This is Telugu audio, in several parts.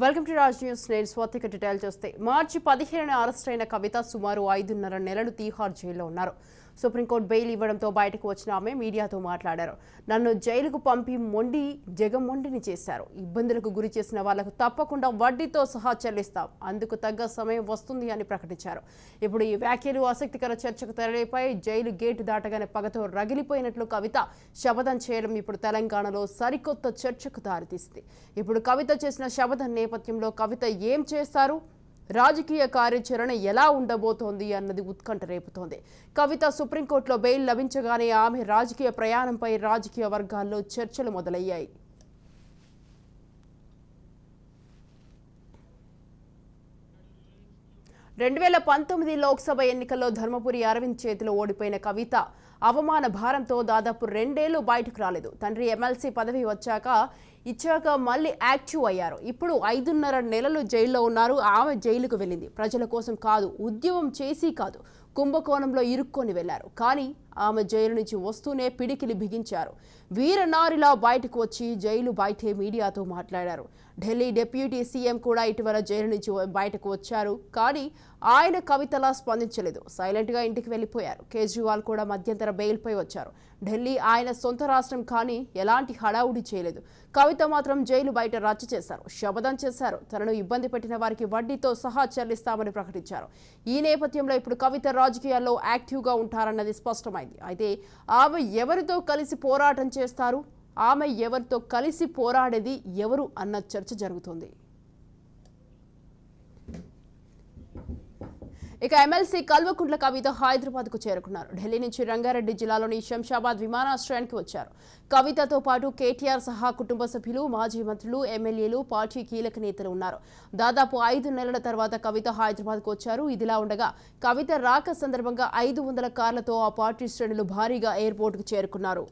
వెల్కమ్ టు రాజ్ న్యూస్ నేను స్వాతిక. డీటెయిల్ చూస్తే మార్చి పదిహేనున అరెస్ట్ అయిన కవిత సుమారు ఐదున్నర నెలలు తీహార్ జైల్లో ఉన్నారు. సుప్రీంకోర్టు బెయిల్ ఇవ్వడంతో బయటకు వచ్చిన ఆమె మీడియాతో మాట్లాడారు. నన్ను జైలుకు పంపి మొండి జగమొండిని చేశారు. ఇబ్బందులకు గురి చేసిన వాళ్ళకు తప్పకుండా వడ్డీతో సహా చెల్లిస్తాం. అందుకు తగ్గ సమయం వస్తుంది అని ప్రకటించారు. ఇప్పుడు ఈ వ్యాఖ్యలు ఆసక్తికర చర్చకు తెరలేపై జైలు గేటు దాటగానే పగతో రగిలిపోయినట్లు కవిత శపథం చేయడం ఇప్పుడు తెలంగాణలో సరికొత్త చర్చకు దారితీసింది. ఇప్పుడు కవిత చేసిన శపథం నేపథ్యంలో కవిత ఏం చేస్తారు? రాజకీయ కార్యాచరణ ఎలా ఉండబోతోంది అన్నది ఉత్కంఠ రేపుతోంది. కవిత సుప్రీంకోర్టులో బెయిల్ లభించగానే ఆమె రాజకీయ ప్రయాణంపై రాజకీయ వర్గాల్లో చర్చలు మొదలయ్యాయి. రెండు వేల పంతొమ్మిది లోక్సభ ఎన్నికల్లో ధర్మపురి అరవింద్ చేతిలో ఓడిపోయిన కవిత అవమాన భారంతో దాదాపు రెండేళ్ళు బయటకు రాలేదు. తండ్రి ఎమ్మెల్సీ పదవి వచ్చాక ఇచ్చాక మళ్ళీ యాక్టివ్ అయ్యారు. ఇప్పుడు ఐదున్నర నెలలు జైల్లో ఉన్నారు. ఆమె జైలుకు వెళ్ళింది. ప్రజల కోసం కాదు ఉద్యమం చేసి కాదు కుంభకోణంలో ఇరుక్కొని వెళ్ళారు కానీ ఆమె జైలు నుంచి వస్తూనే పిడికిలి బిగించారు. వీరనారిలా బయటకు వచ్చి జైలు బయటే మీడియాతో మాట్లాడారు. ఢిల్లీ డిప్యూటీ సీఎం కూడా ఇటీవల జైలు నుంచి బయటకు వచ్చారు. కానీ ఆయన కవితలా స్పందించలేదు. సైలెంట్గా ఇంటికి వెళ్ళిపోయారు. కేజ్రీవాల్ కూడా మధ్యంతర బెయిల్పై వచ్చారు. ఢిల్లీ ఆయన సొంత రాష్ట్రం కానీ ఎలాంటి హడావుడి చేయలేదు. కవిత మాత్రం జైలు బయట రచ్చ చేశారు. శపథం చేశారు. తనను ఇబ్బంది పెట్టిన వారికి వడ్డీతో సహా చెల్లిస్తామని ప్రకటించారు. ఈ నేపథ్యంలో ఇప్పుడు కవిత రాజకీయాల్లో యాక్టివ్గా ఉంటారన్నది స్పష్టమైంది. అయితే ఆమె ఎవరితో కలిసి పోరాటం చేస్తారు? ఆమె ఎవరితో కలిసి పోరాడేది ఎవరు అన్న చర్చ జరుగుతోంది. ఇక ఎమ్మెల్సీ కల్వకుంట్ల కవిత హైదరాబాద్కు చేరుకున్నారు. ఢిల్లీ నుంచి రంగారెడ్డి జిల్లాలోని శంషాబాద్ విమానాశ్రయానికి వచ్చారు. కవితతో పాటు కేటీఆర్ సహా కుటుంబ సభ్యులు మాజీ మంత్రులు ఎమ్మెల్యేలు పార్టీ కీలక నేతలు ఉన్నారు. దాదాపు ఐదు నెలల తర్వాత కవిత హైదరాబాద్కు వచ్చారు. ఇదిలా ఉండగా కవిత రాక సందర్భంగా ఐదు వందల కార్లతో ఆ పార్టీ శ్రేణులు భారీగా ఎయిర్పోర్ట్కు చేరుకున్నారు.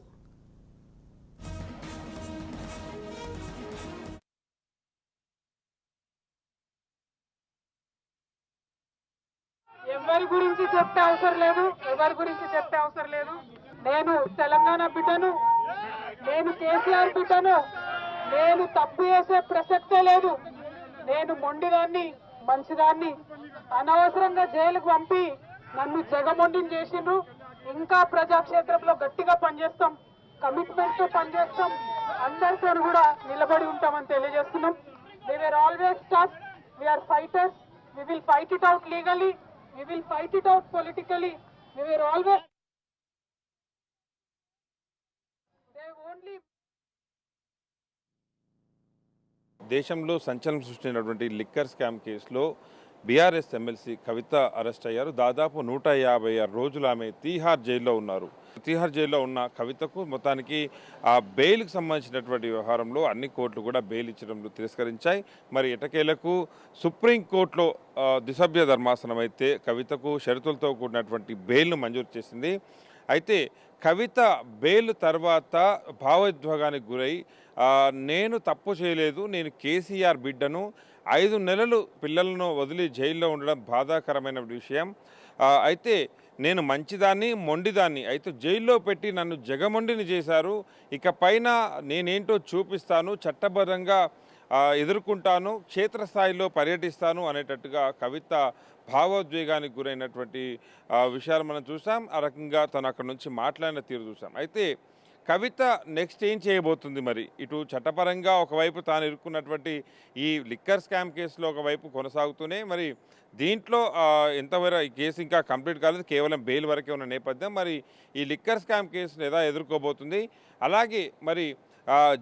ఎవరి గురించి చెప్తే అవసరం లేదు ఎవరి గురించి చెప్పే అవసరం లేదు. నేను తెలంగాణ బిడ్డను నేను కేసీఆర్ బిడ్డను నేను తప్పు చేసే ప్రసక్తే లేదు. నేను మొండిదాన్ని మంచిదాన్ని అనవసరంగా జైలుకు పంపి నన్ను జగమొండిని చేసిండ్రు. ఇంకా ప్రజాక్షేత్రంలో గట్టిగా పనిచేస్తాం కమిట్మెంట్తో పనిచేస్తాం. అందరితో కూడా నిలబడి ఉంటామని తెలియజేస్తున్నాం. They were always tough we are fighters we will fight it out legally we will fight it out politically, we were always. దేశంలో సంచలనం సృష్టించినటువంటి లిక్కర్ స్కామ్ కేసులో బీఆర్ఎస్ ఎమ్మెల్సీ కవిత అరెస్ట్ అయ్యారు. దాదాపు నూట యాభై ఆరు రోజులు ఆమె తీహార్ జైల్లో ఉన్నారు. తీహార్ జైల్లో ఉన్న కవితకు మొత్తానికి ఆ బెయిల్కి సంబంధించినటువంటి వ్యవహారంలో అన్ని కోర్టులు కూడా బెయిల్ ఇచ్చడంలో తిరస్కరించాయి. మరి ఇటకేలకు సుప్రీంకోర్టులో ఆ, దిసభ్య ధర్మాసనం అయితే కవితకు షరతులతో కూడినటువంటి బెయిల్ను మంజూరు చేసింది. అయితే కవిత బెయిల్ తర్వాత భావోద్వేగానికి గురై నేను తప్పు చేయలేదు నేను కేసీఆర్ బిడ్డను ఐదు నెలలు పిల్లలను వదిలి జైల్లో ఉండడం బాధాకరమైన విషయం. అయితే నేను మంచిదాన్ని మొండిదాన్ని. అయితే జైల్లో పెట్టి నన్ను జగమొండిని చేశారు. ఇక పైన నేనేంటో చూపిస్తాను చట్టబద్ధంగా ఎదుర్కొంటాను క్షేత్రస్థాయిలో పర్యటిస్తాను అనేటట్టుగా కవిత భావోద్వేగానికి గురైనటువంటి విషయాలు మనం చూసాం. ఆ రకంగా తను అక్కడ నుంచి మాట్లాడిన తీరు చూసాం. అయితే కవిత నెక్స్ట్ ఏం చేయబోతుంది మరి? ఇటు చట్టపరంగా ఒకవైపు తాను ఇరుక్కున్నటువంటి ఈ లిక్కర్ స్కామ్ కేసులో ఒకవైపు కొనసాగుతూనే మరి దీంట్లో ఎంతవరకు ఈ కేసు ఇంకా కంప్లీట్ కాలేదు కేవలం బెయిల్ వరకే ఉన్న నేపథ్యం మరి ఈ లిక్కర్ స్కామ్ కేసును ఎలా ఎదుర్కోబోతుంది? అలాగే మరి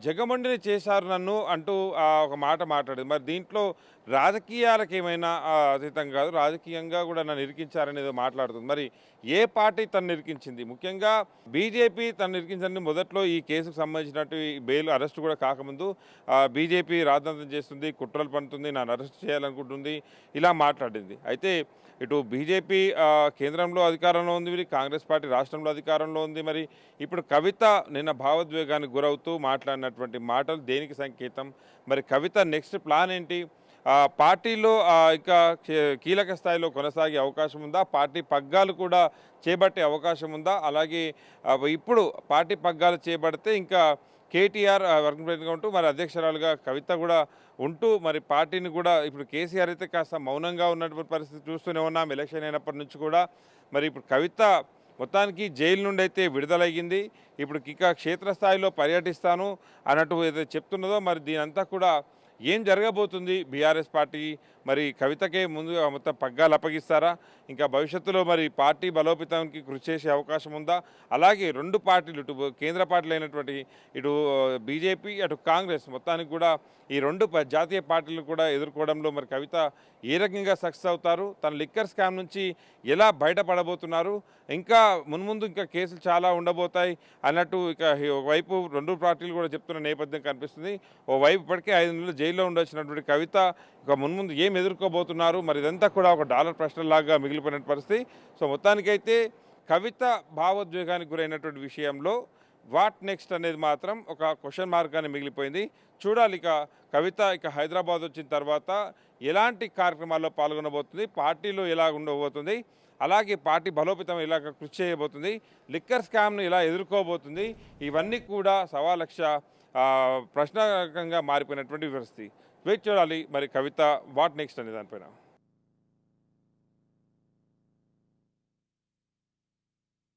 జగమండిని చేశారు నన్ను అంటూ ఆ, ఒక మాట మాట్లాడింది. మరి దీంట్లో రాజకీయాలకు ఏమైనా అతీతం కాదు రాజకీయంగా కూడా నన్ను ఇరికించారనేది మాట్లాడుతుంది. మరి ఏ పార్టీ తను నిరికించింది ముఖ్యంగా బీజేపీ తను నిరికించండి మొదట్లో ఈ కేసుకు సంబంధించినట్టు ఈ బెయిల్ అరెస్ట్ కూడా కాకముందు. బీజేపీ రాజధాంతం చేస్తుంది కుట్రలు పడుతుంది నన్ను అరెస్ట్ చేయాలనుకుంటుంది ఇలా మాట్లాడింది. అయితే ఇటు బీజేపీ కేంద్రంలో అధికారంలో ఉంది మరి కాంగ్రెస్ పార్టీ రాష్ట్రంలో అధికారంలో ఉంది మరి ఇప్పుడు కవిత నిన్న భావోద్వేగానికి గురవుతూ మాట్లాడినటువంటి మాటలు దేనికి సంకేతం? మరి కవిత నెక్స్ట్ ప్లాన్ ఏంటి? పార్టీలో ఇంకా కీలక స్థాయిలో కొనసాగే అవకాశం ఉందా? పార్టీ పగ్గాలు కూడా చేపట్టే అవకాశం ఉందా? అలాగే ఇప్పుడు పార్టీ పగ్గాలు చేపడితే ఇంకా కేటీఆర్ వర్కింగ్ ప్రెసిడెంట్గా ఉంటూ మరి అధ్యక్షురాలుగా కవిత కూడా ఉంటూ మరి పార్టీని కూడా ఇప్పుడు కేసీఆర్ అయితే కాస్త మౌనంగా ఉన్నటువంటి పరిస్థితి చూస్తూనే ఉన్నాం. ఎలక్షన్ అయినప్పటి నుంచి కూడా. మరి ఇప్పుడు కవిత మొత్తానికి జైలు నుండి అయితే విడుదలయ్యింది. ఇప్పుడు ఇక క్షేత్రస్థాయిలో పర్యటిస్తాను అన్నట్టు ఏదైతే చెప్తున్నదో మరి దీనంతా కూడా ఏం జరగబోతుంది బీఆర్ఎస్ పార్టీ మరి కవితకే ముందుగా మొత్తం పగ్గాలు అప్పగిస్తారా? ఇంకా భవిష్యత్తులో మరి పార్టీ బలోపేతానికి కృషి చేసే అవకాశం ఉందా? అలాగే రెండు పార్టీలు ఇటు కేంద్ర పార్టీలు అయినటువంటి ఇటు బీజేపీ అటు కాంగ్రెస్ మొత్తానికి కూడా ఈ రెండు జాతీయ పార్టీలు కూడా ఎదుర్కోవడంలో మరి కవిత ఏ రకంగా సక్సెస్ అవుతారు? తన లిక్కర్ స్కామ్ నుంచి ఎలా బయటపడబోతున్నారు? ఇంకా మున్ముందు ఇంకా కేసులు చాలా ఉండబోతాయి అన్నట్టు ఇక హి- ఒకవైపు రెండు పార్టీలు కూడా చెప్తున్న నేపథ్యం కనిపిస్తుంది. ఓవైపు ఇప్పటికే ఐదు నెలలు జైల్లో ఉండొచ్చినటువంటి కవిత ఇక మున్ముందు ఎదుర్కోబోతున్నారు. మరి ఇదంతా కూడా ఒక డాలర్ ప్రశ్నలాగా మిగిలిపోయిన పరిస్థితి. సో మొత్తానికైతే కవిత భావోద్వేగానికి గురైనటువంటి విషయంలో వాట్ నెక్స్ట్ అనేది మాత్రం ఒక క్వశ్చన్ మార్గానే మిగిలిపోయింది. చూడాలి ఇక కవిత ఇక హైదరాబాద్ వచ్చిన తర్వాత ఎలాంటి కార్యక్రమాల్లో పాల్గొనబోతుంది పార్టీలో ఎలా ఉండబోతుంది అలాగే పార్టీ బలోపేతం ఎలా కృషి చేయబోతుంది లిక్కర్ స్కామ్ను ఇలా ఎదుర్కోబోతుంది ఇవన్నీ కూడా సవాలక్ష ఆ, మారిపోయినటువంటి పరిస్థితి. వెయిట్ చూడాలి. మరి కవిత వాట్ నెక్స్ట్ అనే దానిపైన?